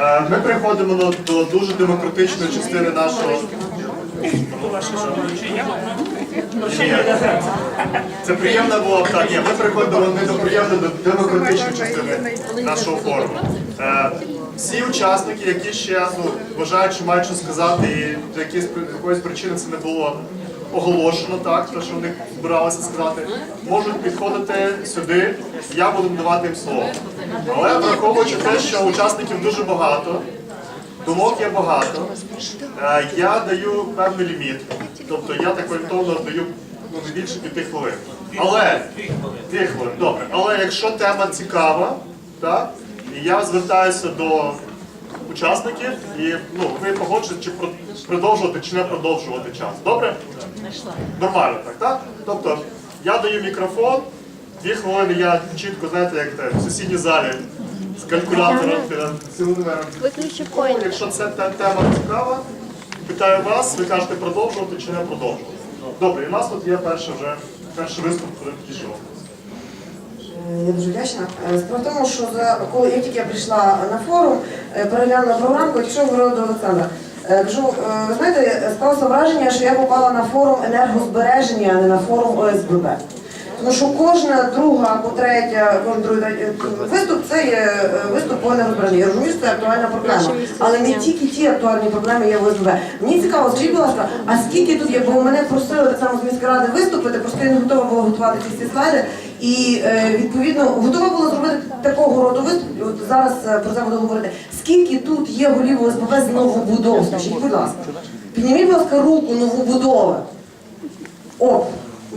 Е, Ми приходимо до, дуже демократичної частини нашого. Це приємно було так. Ні, ми приходимо не до приємно до демократичної частини нашого форуму. Е, Всі учасники, які ще ну, вважають, що мають що сказати, і до якоїсь причини це не було оголошено, так, те, що вони збиралися сказати, можуть підходити сюди, я буду давати їм слово. Але враховуючи те, що учасників дуже багато, думок є багато, е, я даю певний ліміт. Тобто я так орієнтовно даю ну, не більше п'яти хвилин. Але добре. Але якщо тема цікава, так, і я звертаюся до учасників і ну, ви погоджуєте, чи продовжувати, чи не продовжувати час. Добре? Нормально, так, так? Тобто я даю мікрофон, дві хвилини я чітко, знаєте, як те, в сусідній залі з калькулятором, коін. Якщо це та тема цікава, питаю вас, ви кажете продовжувати чи не продовжувати. Добре, і у нас тут є перший вже перший виступ, коли підійшов. Я дуже вдячна. Справа в тому, що за коли я тільки прийшла на форум, е, переглянула програмку, якщо говорила до Олександра. Е, Кажу, е, ви знаєте, склалося враження, що я попала на форум енергозбереження, а не на форум ОСББ. Тому що кожна друга або третя, кожен другий виступ це є виступ по енергозбереженню. Я розумію, що це актуальна проблема. Але не тільки ті актуальні проблеми є в ОСББ. Мені цікаво, скажіть, будь ласка, а скільки тут є? Бо мене просили так само з міської ради виступити, просто я не готова була готувати ці слайди. І е, відповідно готова була зробити такого роду виступ. От зараз е, про це буду говорити. Скільки тут є голів ОСББ з новобудов? Скажіть, будь ласка, підніміть, будь ласка, руку новобудови. О,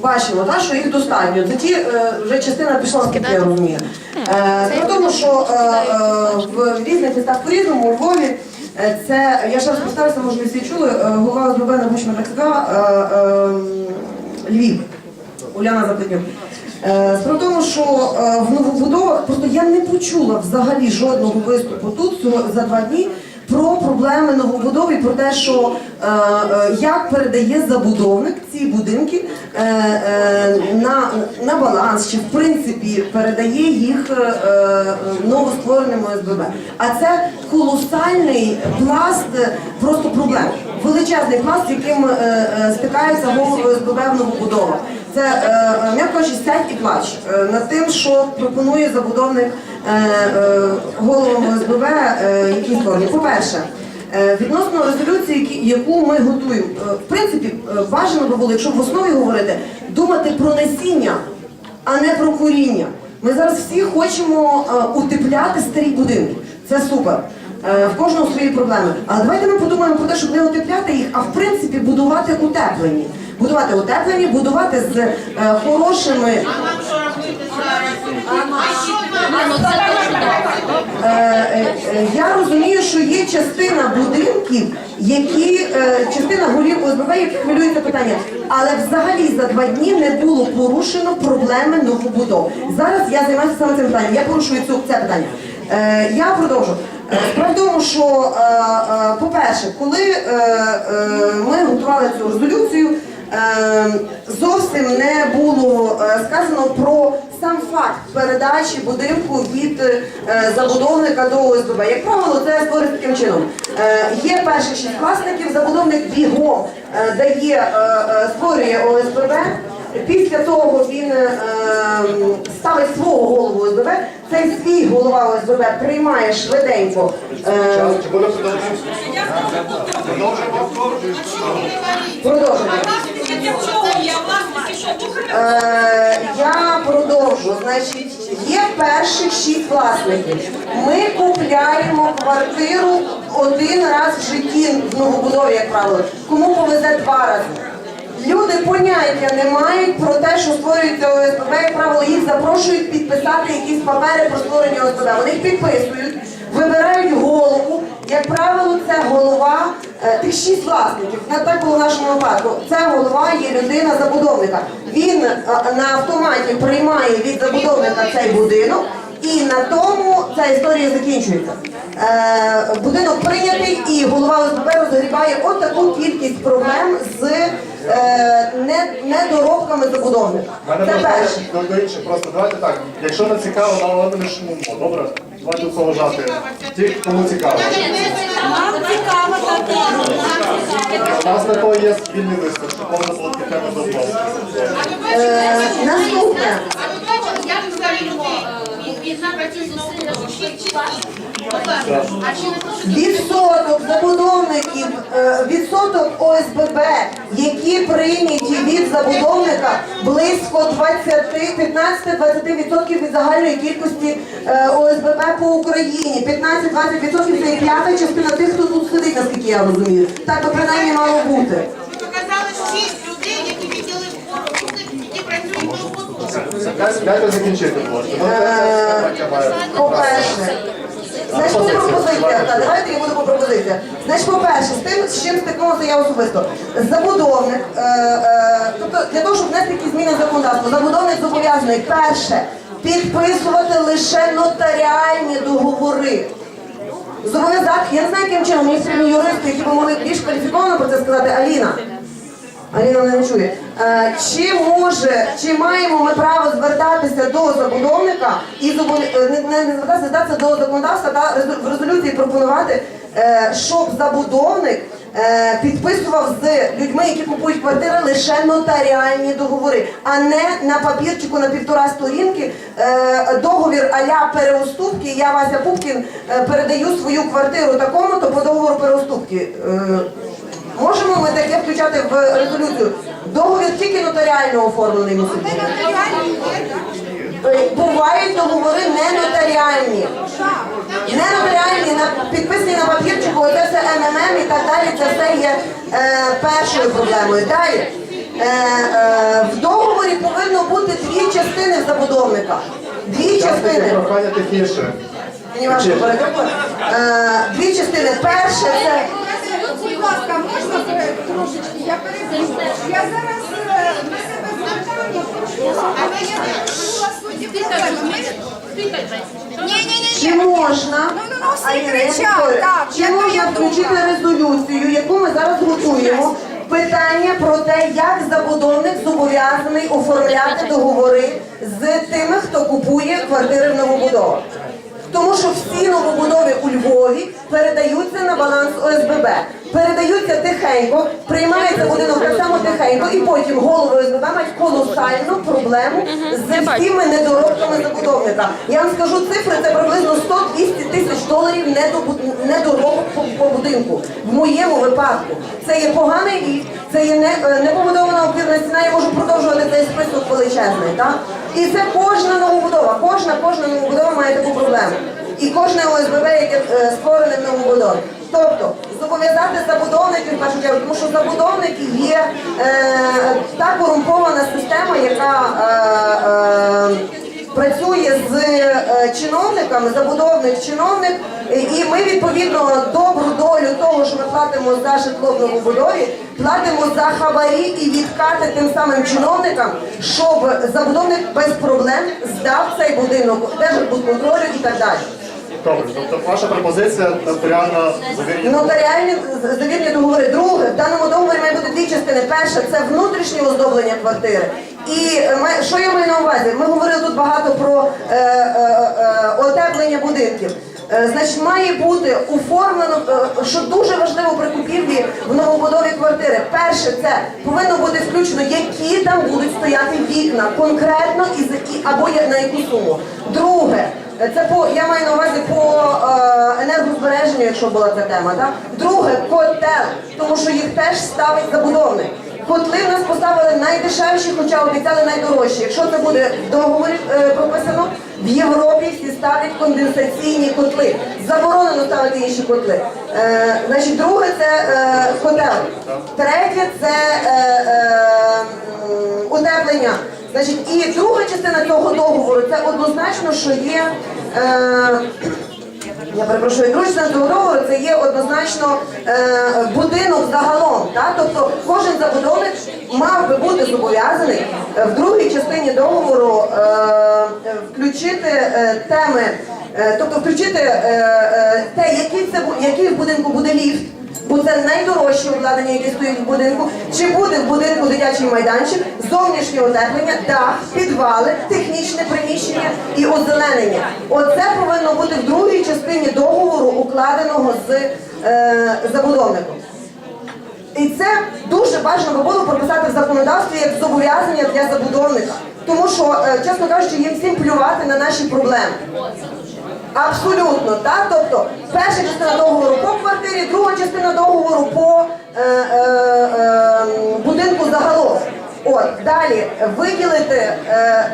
бачимо, так, що їх достатньо. Ті е, вже частина пішла, наскільки я розумію. Е, тому, що в різних містах по-різному, у Львові, це, я ще раз представлюся, може ви всі чули, голова ОСББ на Бучма ТК Львів, Уляна Запитнюк. Е, в тому, що е, в новобудовах просто я не почула взагалі жодного виступу тут за два дні про проблеми новобудов і про те, що е, як передає забудовник ці будинки на, на баланс, чи в принципі передає їх новоствореним ОСББ. А це колосальний пласт просто проблем. Величезний пласт, з яким стикаються голови ОСББ в новобудовах. Це е, м'яко кажучи, сядь і плач е, над тим, що пропонує забудовник е, е, головам ОСББ, е, які створені. По-перше, е, відносно резолюції, яку ми готуємо, е, в принципі, е, бажано би було, якщо в основі говорити, думати про насіння, а не про коріння. Ми зараз всі хочемо е, утепляти старі будинки. Це супер. Е, В кожного свої проблеми. Але давайте ми подумаємо про те, щоб не утепляти їх, а в принципі будувати утеплені. Будувати утеплені, будувати з е, хорошими. Е, е, Я розумію, що є частина будинків, які частина голів ОСББ, які хвилюється питання. Але взагалі за два дні не було порушено проблеми новобудов. Зараз я займаюся саме цим питанням. Я порушую цю це питання. Я продовжу. Е, тому, що, по-перше, коли ми готували цю резолюцію, зовсім не було е, сказано про сам факт передачі будинку від е, забудовника до ОСББ. Як правило, це створюється таким чином. Е, Є перших шість власників, забудовник бігом дає, створює ОСББ. Після того він е, ставить свого голову ОСББ. Цей свій голова ОСББ приймає швиденько. е? Продовжуємо? Е, я продовжу. Значить, є перших шість власників. Ми купляємо квартиру один раз в житті в новобудові, як правило. Кому повезе два рази. Люди поняття не мають про те, що створюється ОСББ, як правило, їх запрошують підписати якісь папери про створення ОСББ. Вони їх підписують, вибирають голову. Як правило, це голова е, тих шість власників. Не так було в нашому випадку. Це голова є людина забудовника. Він е, на автоматі приймає від забудовника цей будинок. І на тому ця історія закінчується. Е, будинок прийнятий, і голова ОСББ розгрібає от таку кількість проблем з е, не- недоробками забудовника. Це перше. до, до інших. Просто давайте так. Якщо не цікаво, ми не добре? Давайте поважати тих, кому цікаво. Нам цікаво. У нас на то є спільний виступ, щоб повна було підтримати до голосу. Е, наступне. А ви бачили, як взагалі Відсоток забудовників, е, відсоток ОСББ, які прийняті від забудовника, близько 20, 15-20% від загальної кількості е, ОСББ по Україні. 15-20% це п'ята частина тих, хто тут сидить, наскільки я розумію. Так би принаймні мало бути. ви показали шість людей, які відділи форму, які працюють до побуту. Дайте- закінчити. Ну, Е. По-перше, значить по пропозиціях, так, давайте я буду по пропозиціях. Значить, по-перше, з тим, з чим стикнулася я особисто. Забудовник, е, е, тобто для того, щоб внести якісь зміни в законодавство, забудовник зобов'язаний перше підписувати лише нотаріальні договори. Зобов'язати, я не знаю, яким чином, мені потрібні юристи, які б могли більш кваліфіковано про це сказати, Аліна. Аліна не чує. Е, Чи може, чи маємо ми право звертатися до забудовника і зобов'я- е, не, звертатися, звертатися до законодавства та в резолюції пропонувати, е, щоб забудовник підписував з людьми, які купують квартири, лише нотаріальні договори, а не на папірчику на півтора сторінки договір аля переуступки. Я Вася Пупкін передаю свою квартиру такому, то по договору переуступки. Можемо ми таке включати в резолюцію? Договір тільки нотаріально оформлений мусить бути. Е, Бувають договори не нотаріальні. Не нотаріальні, підписані на папірчику, оце все МММ і так далі, це все є е, першою проблемою. Далі. Е, е, в договорі повинно бути дві частини забудовника. Дві Частини частини. прохання тихіше. Мені важко перекопати. Е, дві частини. Перше це. Будь ласка, можна е, трошечки? Я перепрошую. Я зараз е, на себе звертання прошу, але я не була суті проблеми. Ні, ні, ні, Чи можна, Ну, ну, ну, всі так, чи можна включити резолюцію, яку ми зараз готуємо, питання про те, як забудовник зобов'язаний оформляти договори з тими, хто купує квартири в новобудовах. Тому що всі новобудови у Львові передаються на баланс ОСББ. Передаються тихенько, приймається будинок так само тихенько, і потім голови ОСББ мають колосальну проблему з всіми недоробками забудовника. Я вам скажу цифри, це приблизно 100-200 тисяч доларів недоробок по, будинку. В моєму випадку це є поганий ліфт, це є не, е, непобудована опірна стіна, я можу продовжувати цей список величезний. Так? І це кожна новобудова, кожна, кожна новобудова має таку проблему. І кожне ОСББ, яке е, створене в новобудові. Тобто зобов'язати забудовників, першу чергу, тому що забудовники є е, та корумпована система, яка е, е, працює з е, чиновниками, забудовник, чиновник, і ми відповідно добру долю того, що ми платимо за житло в новобудові, платимо за хабарі і відкати тим самим чиновникам, щоб забудовник без проблем здав цей будинок держбудконтролю і так далі. Добре, тобто ваша пропозиція нотаріально завірені. Нотаріальні завірні договори. Друге, в даному договорі має бути дві частини. Перша це внутрішнє оздоблення квартири. І е, що я маю на увазі? Ми говорили тут багато про е, е, е, отеплення будинків. Е, Значить, має бути оформлено, що дуже важливо при купівлі в новобудові квартири. Перше, це повинно бути включено, які там будуть стояти вікна конкретно і або на яку суму. Друге, це по я маю на увазі по е, енергозбереженню, якщо була ця тема. Так? Друге, котел, тому що їх теж ставить забудовник. Котли в нас поставили найдешевші, хоча обіцяли найдорожчі. Якщо це буде в договорі е, прописано, в Європі всі ставлять конденсаційні котли. Заборонено ставити інші котли. Е, значить, друге це е, котел. Третє це е, е, утеплення. Значить, і друга частина цього договору це однозначно, що є. Е, я перепрошую, частина договору це є однозначно е, будинок загалом. Так? Тобто кожен забудовник мав би бути зобов'язаний е, в другій частині договору е, включити е, теми, е, тобто включити е, е, те, який це який в будинку буде ліфт. Бо це найдорожче обладнання, яке стоїть в будинку. Чи буде в будинку дитячий майданчик, зовнішнє отеплення, дах, підвали, технічне приміщення і озеленення. Оце повинно бути в другій частині договору, укладеного з е, забудовником. І це дуже бажано було прописати в законодавстві як зобов'язання для забудовника. Тому що, е, чесно кажучи, їм всім плювати на наші проблеми. Абсолютно, так. Тобто, перша частина договору по квартирі, друга частина договору по е, е, е, будинку загалом. От далі виділити е,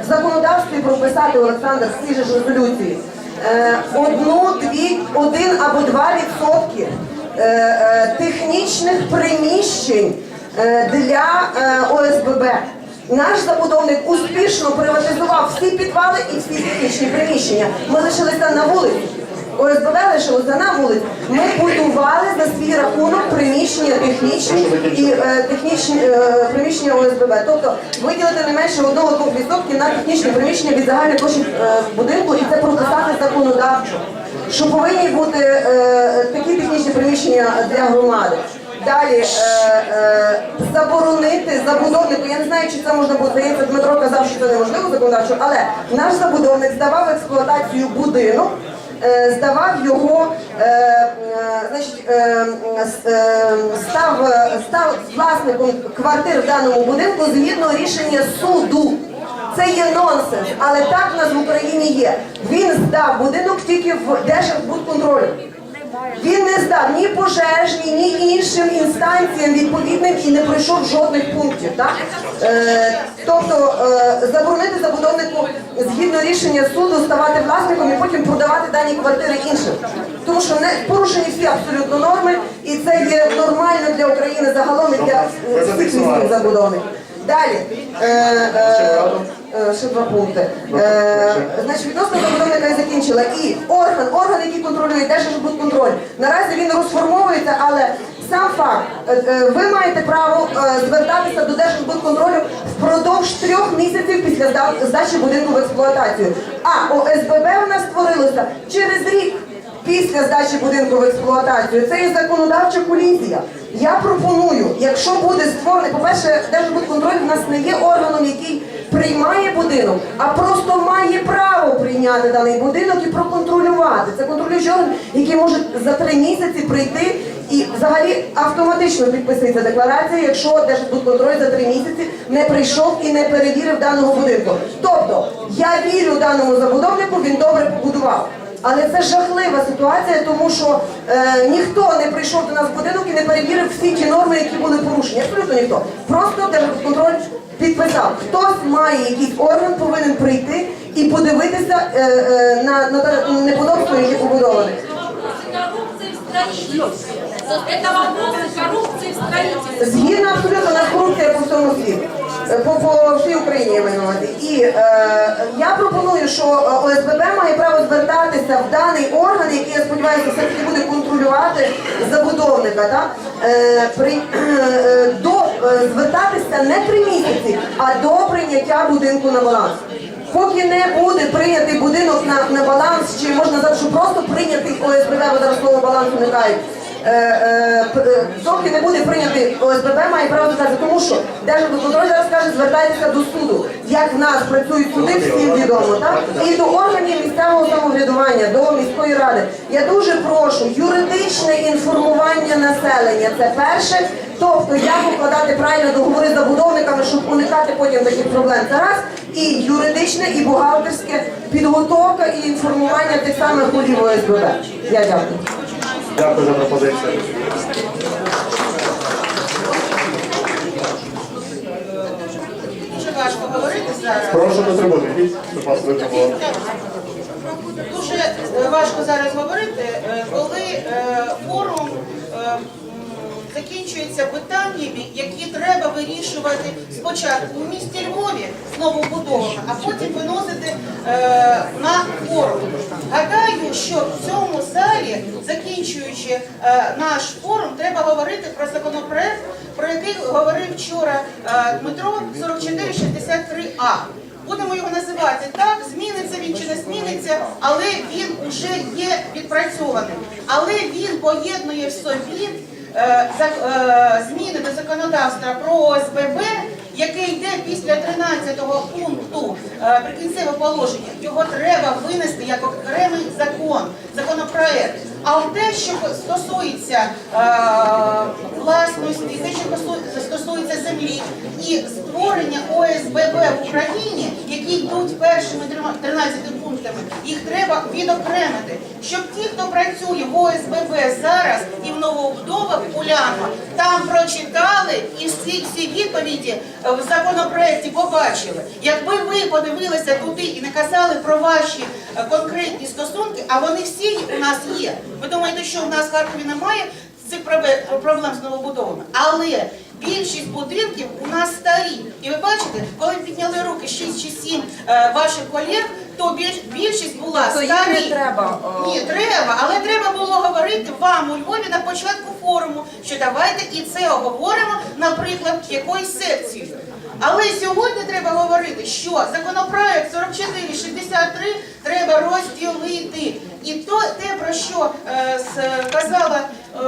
в законодавстві прописати Олександр в цій ж резолюції е, одну, дві, один або два відсотки е, е, технічних приміщень е, для е, ОСББ. Наш забудовник успішно приватизував всі підвали і всі технічні приміщення. Ми лишилися на вулиці. ОСББ лишилося на вулиці. Ми будували за свій рахунок приміщення технічні і е, технічні е, приміщення ОСББ. Тобто виділити не менше 1-2% на технічні приміщення від загальної площі е, будинку і це прописати законодавчо. Що повинні бути е, такі технічні приміщення для громади. Далі е, е, заборонити забудовнику. Я не знаю, чи це можна було здається. Дмитро казав, що це неможливо законодавчо, але наш забудовник здавав експлуатацію будинок, е, здавав його, е, е, значить, е, е, став, став власником квартир в даному будинку згідно рішення суду. Це є нонсенс, але так в нас в Україні є. Він здав будинок тільки в Держбудконтролю. Він не здав ні пожежні, ні іншим інстанціям відповідним і не пройшов жодних пунктів. Так? Е, тобто е, заборонити забудовнику згідно рішення суду ставати власником і потім продавати дані квартири іншим. Тому що не порушені всі абсолютно норми, і це є нормально для України загалом і для всіх міських забудовників. Далі. Е, е, е, ще два пункти. Е, значить, відносно забудовника я закінчила. І орган, орган, який контролює, Держбудконтроль. Наразі він розформовується, але сам факт, е, е, ви маєте право е, звертатися до Держбудконтролю впродовж трьох місяців після здачі будинку в експлуатацію. А ОСББ у нас створилося через рік. Після здачі будинку в експлуатацію це є законодавча колізія. Я пропоную, якщо буде створений, по-перше, Держбудконтроль в нас не є органом, який приймає будинок, а просто має право прийняти даний будинок і проконтролювати. Це контролюючий орган, який може за три місяці прийти і взагалі автоматично підписується декларація, якщо Держбудконтроль за три місяці не прийшов і не перевірив даного будинку. Тобто я вірю даному забудовнику, він добре побудував. Але це жахлива ситуація, тому що е, ніхто не прийшов до нас в будинок і не перевірив всі ті норми, які були порушені. Абсолютно ніхто. Просто Держконтроль підписав. Хтось має якийсь орган, повинен прийти і подивитися е, е, на, на те неподобство, яке побудоване. Коррупции в строительстве. Згідно абсолютно у нас корупція по всьому світу. Е, По, по всій Україні я маю. І е, я пропоную, що е, ОСББ має право звертатися в даний орган, який, я сподіваюся, все-таки буде контролювати забудовника, так? Е, при, е, до, е, звертатися не три місяці, а до прийняття будинку на баланс. Поки не буде прийнятий будинок на, на баланс, чи можна що просто прийнятий ОСББ, бо зараз слово баланс уникають. Е, е, е, доки не буде прийнятий ОСББ, має право сказати, тому що Держбудконтроль зараз каже, звертайтеся до суду. Як в нас працюють суди, всім відомо, так? І до органів місцевого самоврядування, до міської ради. Я дуже прошу, юридичне інформування населення це перше. Тобто, як укладати правильно договори з забудовниками, щоб уникати потім таких проблем. Це раз. І юридичне, і бухгалтерське підготовка і інформування тих самих голів ОСББ. Я дякую. Дякую за пропозицію. Дуже важко говорити зараз. Прошу до трибуни. Щоб вас видно було. Дуже е, важко зараз говорити, е, коли е, форум е, закінчується питаннями, які треба вирішувати спочатку у місті Львові з новобудовами, а потім виносити е, на форум. Гадаю, що в закінчуючи е, наш форум, треба говорити про законопроект, про який говорив вчора е, Дмитро 4463А. Будемо його називати так, зміниться він чи не зміниться, але він вже є відпрацьованим. Але він поєднує в собі е, за- зміни до законодавства про ОСББ, яке йде після 13 пункту прикінцевого положення, його треба винести як окремий закон, законопроект. А те, що стосується е, власності, те, що стосується землі і створення ОСББ в Україні, які йдуть першими трьома- 13 пунктами, їх треба відокремити, щоб ті, хто працює в ОСББ зараз і в новобудовах Уляно, там прочитали і всі, всі відповіді е, в законопроекті побачили. Якби ви подивилися туди і не казали про ваші е, конкретні стосунки, а вони всі у нас є. Ви думаєте, що в нас в Харкові немає цих проблем з новобудовами? Але більшість будинків у нас старі. І ви бачите, коли підняли руки 6 чи 7 е, ваших колег, то більш- більшість була То їх старі. не треба, Ні, треба, але треба було говорити вам у Львові на початку форуму, що давайте і це оговоримо, наприклад, якоюсь секцією. Але сьогодні треба говорити, що законопроект 4463 треба розділити. І то те, про що е, сказала е,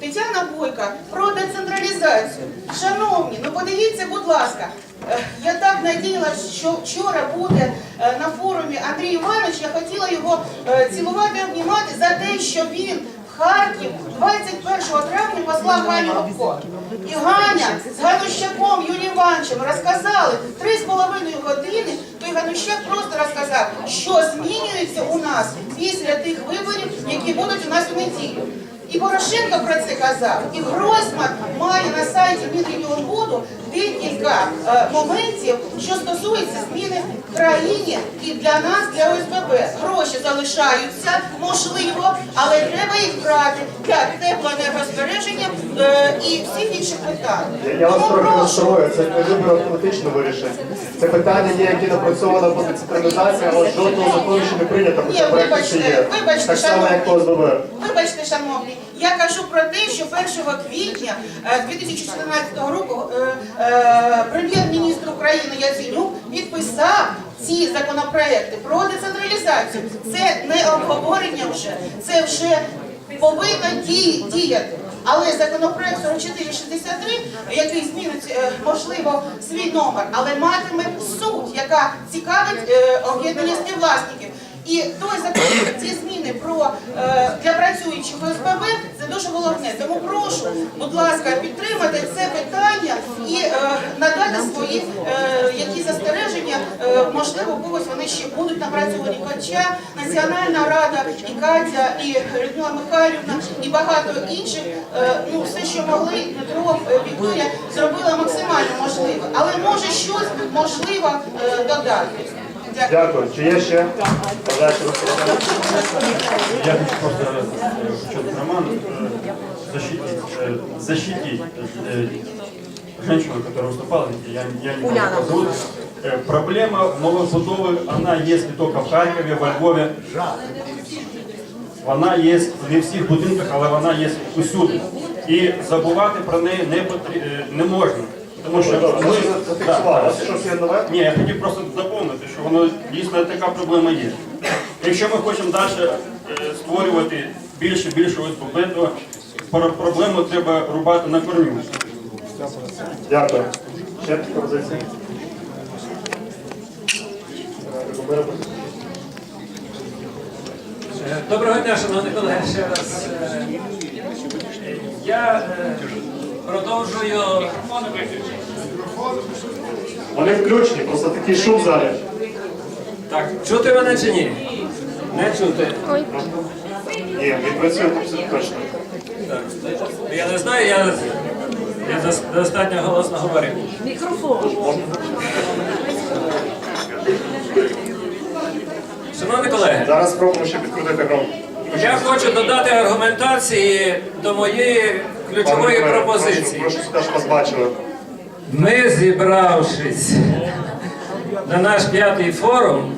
Тетяна Бойка, про децентралізацію. Шановні, ну подивіться, будь ласка, е, я так надіялася, що вчора буде е, на форумі Андрій Іванович, я хотіла його е, цілувати, обнімати за те, що він в Харків 21 травня послав Ганю І Ганя з Ганущаком Юрієм Івановичем розказали три з половиною години, той Ганущак просто розказав, що змінюється у нас після тих виборів, які будуть у нас у неділю. І Порошенко про це казав, і Гройсман має на сайті Мінрегіонбуду декілька е, моментів, що стосується зміни в країні і для нас, для ОСББ. Гроші залишаються, можливо, але треба їх брати для теплоенергозбереження е, і всіх інших питань. Я, вас трохи прошу. це не вибір автоматично вирішить. Це питання є, які напрацьовано по децентралізації, але жодного закону ще не прийнято, Ні, хоча ще вибачте, є. вибачте, Так само, як по. ОСББ. Вибачте, шановні, я кажу про те, що 1 квітня е, 2014 року е, е, прем'єр-міністр України Яценюк підписав ці законопроекти про децентралізацію. Це не обговорення вже, це вже повинно діяти. Але законопроект 4463, який змінить, е, можливо, свій номер, але матиме суть, яка цікавить е, об'єднання співвласників. І той закон, ці зміни про е, для працюючих ОСББ це дуже головне. Тому прошу, будь ласка, підтримати це питання і е, надати свої е, які застереження. Можливо, когось вони ще будуть напрацьовані. Хоча Національна рада і Катя, і Людмила Михайлівна, і багато інших, ну все, що могли, Дмитро, Вікторія зробила максимально можливе. Але може щось можливо додати. Дякую. Дякую. Чи є ще? Бажаючи розповідати? Я хочу просто э, что-то Роман э, защитить, э, защитить э, женщину, которая выступала, я, я не помню, Уляна. как зовут. Э, Проблема новобудовы, она есть не только в Харькове, во Львове. Вона є не в всіх будинках, але вона є усюди. І забувати про неї не, потрі... е, не можна. Тому що ми... зафіксували. Щось є нове? ні, я хотів просто доповнити, що воно дійсно така проблема є. Якщо ми хочемо далі е, створювати більше більше ОСББ, то проблему треба рубати на корню. Дякую. Ще пропозиції? Е, Доброго дня, шановні колеги, ще раз. Е, Я продовжую. Вони включені, просто такий шум в залі. Так, чути мене чи ні? Не чути. Ні, він працює абсолютно точно. Так. Я не знаю, я, я достатньо голосно говорив. Шановні колеги, Зараз спробуємо ще підкрутити громко. я хочу додати аргументації до моєї ключової пропозиції. Ми зібравшись на наш п'ятий форум,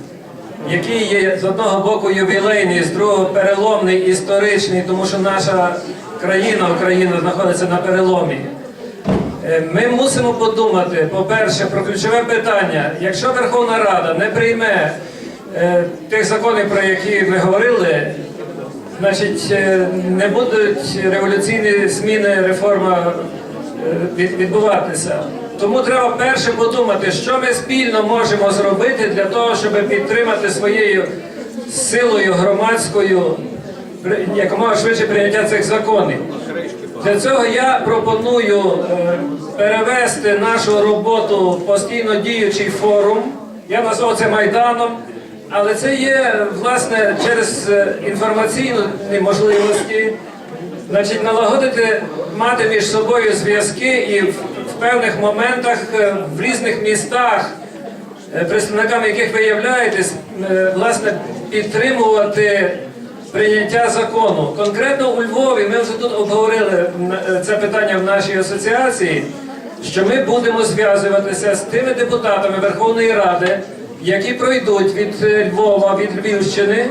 який є з одного боку ювілейний, з другого переломний, історичний, тому що наша країна, Україна, знаходиться на переломі. Е, Ми мусимо подумати, по-перше, про ключове питання. Якщо Верховна Рада не прийме е, тих законів, про які ми говорили, значить, е, не будуть революційні зміни, реформа е, відбуватися. Тому треба перше подумати, що ми спільно можемо зробити для того, щоб підтримати своєю силою громадською якомога швидше прийняття цих законів. Для цього я пропоную е, перевести нашу роботу в постійно діючий форум. Я назвав це Майданом, але це є власне через е, інформаційні можливості, значить, налагодити, мати між собою зв'язки і в, певних моментах е, в різних містах е, представниками яких ви являєтесь, власне, підтримувати прийняття закону. Конкретно у Львові ми вже тут обговорили це питання в нашій асоціації, що ми будемо зв'язуватися з тими депутатами Верховної Ради, які пройдуть від е, Львова, від Львівщини,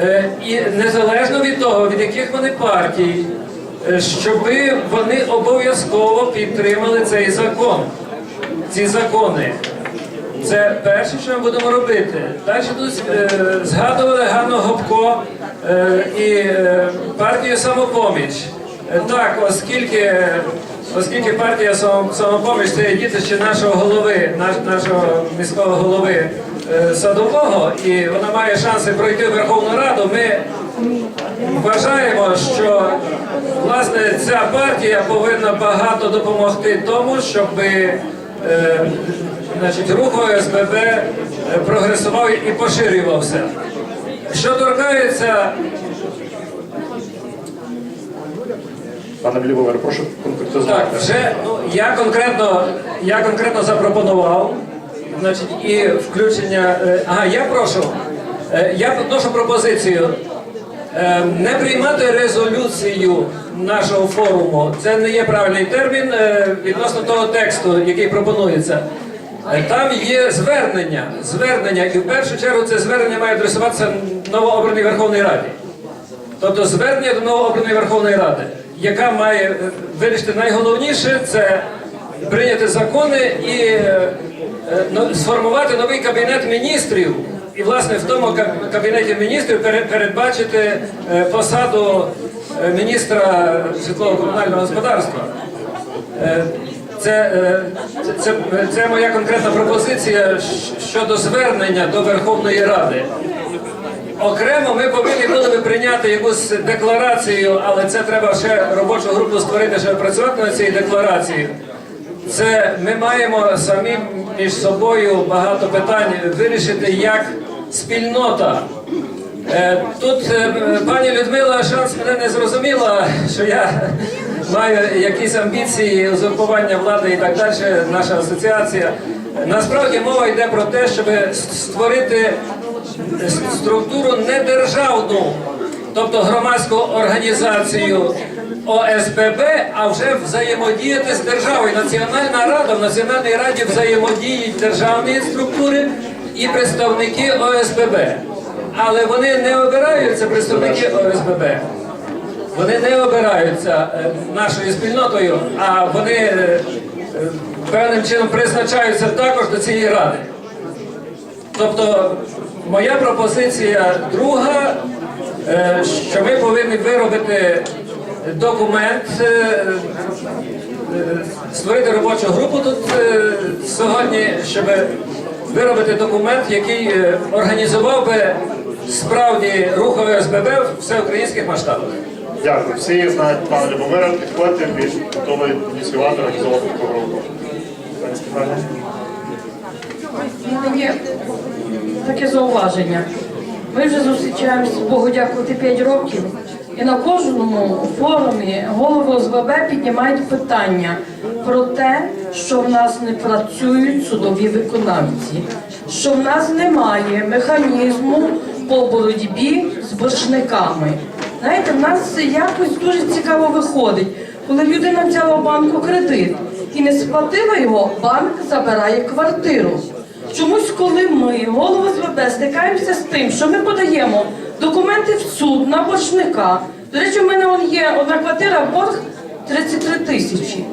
е, і незалежно від того, від яких вони партій, е, щоб вони обов'язково підтримали цей закон, ці закони. Це перше, що ми будемо робити. Далі тут згадували Ганну Гопко і партію самопоміч. Так, оскільки, оскільки партія самопоміч це дітище нашого голови, наш, нашого міського голови е, садового, і вона має шанси пройти Верховну Раду, ми вважаємо, що власне ця партія повинна багато допомогти тому, щоб е, значить, рух ОСББ е, прогресував і поширювався. Що торкається Пане Блівовер, прошу Так, конкретизувати. вже ну, я конкретно я конкретно запропонував, значить, і включення. е, Ага, я прошу. е, Я вношу пропозицію е, не приймати резолюцію нашого форуму. Це не є правильний термін відносно того тексту, який пропонується. Там є звернення, звернення, і в першу чергу це звернення має адресуватися новообраній Верховній Раді. Тобто звернення до новообраної Верховної Ради, яка має е, вирішити найголовніше це прийняти закони і е, е, сформувати новий кабінет міністрів. І власне в тому кабінеті міністрів передбачити посаду міністра житлово-комунального господарства. Це, це, це, це моя конкретна пропозиція щодо звернення до Верховної Ради. Окремо ми повинні були би прийняти якусь декларацію, але це треба ще робочу групу створити, щоб працювати над цією декларацією. Це ми маємо самі між собою багато питань вирішити як спільнота. Е, Тут е, пані Людмила Шанс мене не зрозуміла, що я маю якісь амбіції узурпування влади і так далі, наша асоціація. Насправді мова йде про те, щоб створити структуру недержавну, тобто громадську організацію ОСББ, а вже взаємодіяти з державою. Національна рада в Національній раді взаємодіють державні структури і представники ОСББ. Але вони не обираються представники ОСББ. Вони не обираються е, нашою спільнотою, а вони е, е, певним чином призначаються також до цієї ради. Тобто моя пропозиція друга, е, що ми повинні виробити документ, е, е, створити робочу групу тут сьогодні, щоб виробити документ, який організував би справді рух ОСББ в всеукраїнських масштабах. Дякую. Всі знають пана Любомира, підходьте, він готовий ініціювати, організовувати таку групу. Пані Стефанія. Таке зауваження. Ми вже зустрічаємося, Богу дякувати 5 років, і на кожному форумі голови ОСББ піднімають питання про те, що в нас не працюють судові виконавці, що в нас немає механізму по боротьбі з боржниками. Знаєте, в нас це якось дуже цікаво виходить, коли людина взяла банку кредит і не сплатила його, банк забирає квартиру. Чомусь, коли ми, голови СВБ, стикаємося з тим, що ми подаємо документи в суд на боржника. До речі, в мене є одна квартира, борг 33 тисячі.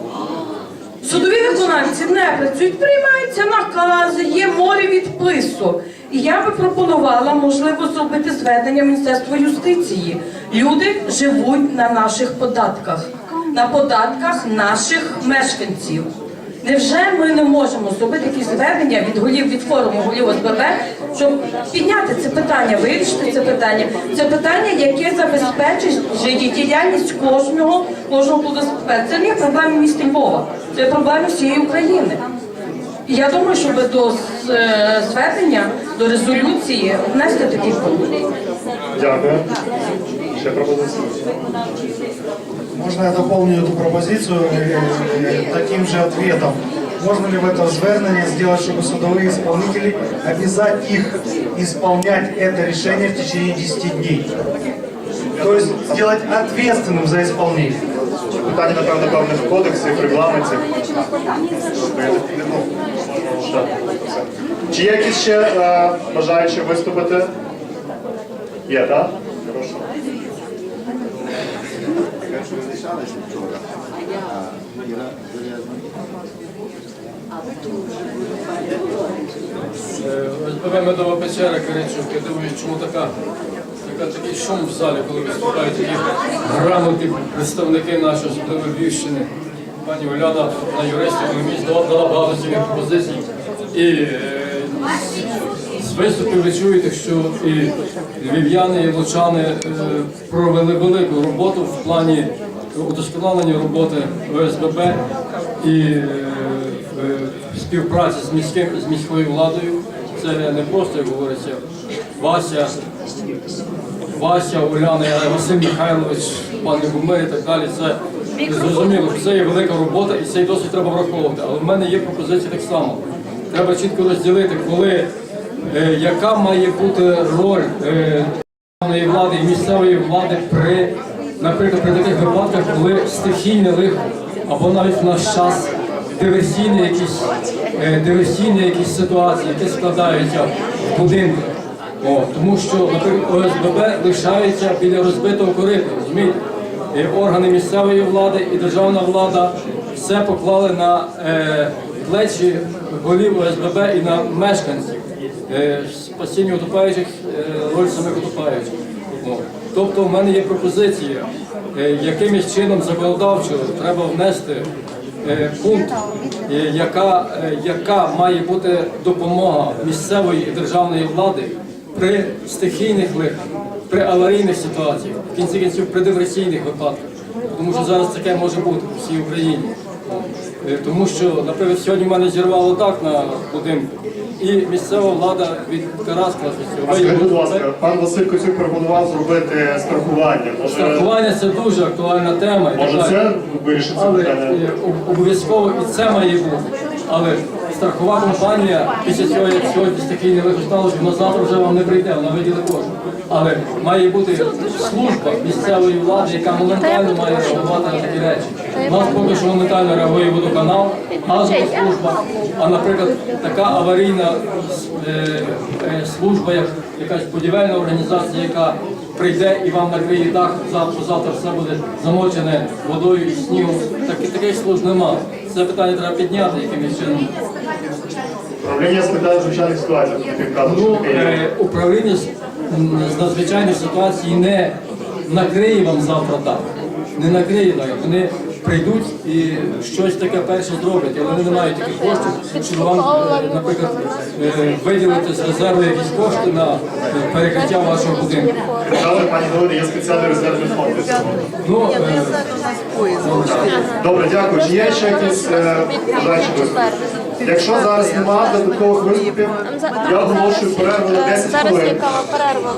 Судові виконавці не працюють, приймаються накази, є море відписок. І я би пропонувала, можливо, зробити зведення Міністерства юстиції. Люди живуть на наших податках, на податках наших мешканців. Невже ми не можемо зробити якісь звернення від голів від форуму голів ОСББ, щоб підняти це питання, вирішити це питання? Це питання, яке забезпечить життєдіяльність кожного, кожного плодоспека. Це не є проблеми міста Львова, це проблеми всієї України. І я думаю, щоб до е, звернення, до резолюції внести такий пункт. Дякую. Ще пропозиції. Можно я дополню эту пропозицию э, э, таким же ответом? Можно ли в этом звернении сделать, чтобы судовые исполнители обязать их исполнять это решение в течение 10 дней? То есть сделать ответственным за исполнение. Питання, напевно, певних кодексів, регламентів. Ну, так, все. Чи є якісь ще е, бажаючі виступити? Є, так? Прошу. ОСББ Медова печера Киричук. Я думаю, чому така, така такий шум в залі, коли виступають такі грамотні представники нашої особливо Львівщини. Пані Оляна, на юрист, економіст, дала багато цікавих пропозицій. І е, з виступів ви чуєте, що і львів'яни, і лучани е, провели велику роботу в плані удосконалення роботи ОСББ і е, співпраці з міським з міською владою. Це не просто, як говориться, Вася, Вася, Уляна, Василь Михайлович, пан Любомир і так далі. Це зрозуміло, що це є велика робота і цей досвід треба враховувати. Але в мене є пропозиція так само. Треба чітко розділити, коли е, яка має бути роль е, влади і місцевої влади при, наприклад, при таких випадках, коли стихійне лихо або навіть в наш час диверсійні якісь, е, диверсійні якісь ситуації, які складаються в будинках. О, тому що, наприклад, ОСББ лишається біля розбитого корита, розумієте? Органи місцевої влади і державна влада все поклали на е, плечі голів ОСББ і на мешканців. Е, спасіння утопаючих, е, роль самих утопаючих. Тобто в мене є пропозиція, е, якимось чином законодавчо треба внести е, пункт, е, яка, яка має бути допомога місцевої і державної влади при стихійних лихах, при аварійних ситуаціях, в кінці кінців при диверсійних випадках. Тому що зараз таке може бути в всій Україні. Тому що, наприклад, сьогодні в мене зірвало дах на будинку, і місцева влада від А скажіть, будь ласка, пан Василь Коцюк пропонував зробити страхування. Може, Страхування це дуже актуальна тема. і так може далі. це вирішить це Але питання? е, об- обов'язково і це має бути. Але страхова компанія після цього, як сьогодні стихійне лихо сталося, вона завтра вже вам не прийде, вона виділи кошти. Але має бути служба місцевої влади, яка моментально має реагувати на такі речі. У нас поки що моментально реагує водоканал, газова служба. А, наприклад, така аварійна е, е, служба, як якась будівельна організація, яка прийде і вам накриє дах, завтра, завтра все буде замочене водою і снігом. Так, таких служб нема. Це питання треба підняти якимось чином. Управління з питань звичайних ситуацій, Ну, е, управління з, м, з надзвичайних ситуацій не накриє вам завтра так. Не накриє так. Вони прийдуть і щось таке перше зроблять, але вони не мають таких коштів, щоб вам, е, наприклад, е, виділити з резерву якісь кошти на е, перекриття вашого будинку. Казали, пані Галина, є спеціальний резервний фонд. Ну, е, Добре, дякую. Чи є ще якісь е. Якщо зараз немає додаткових виступів, я оголошую перерву на 10 Зараз яка перерва?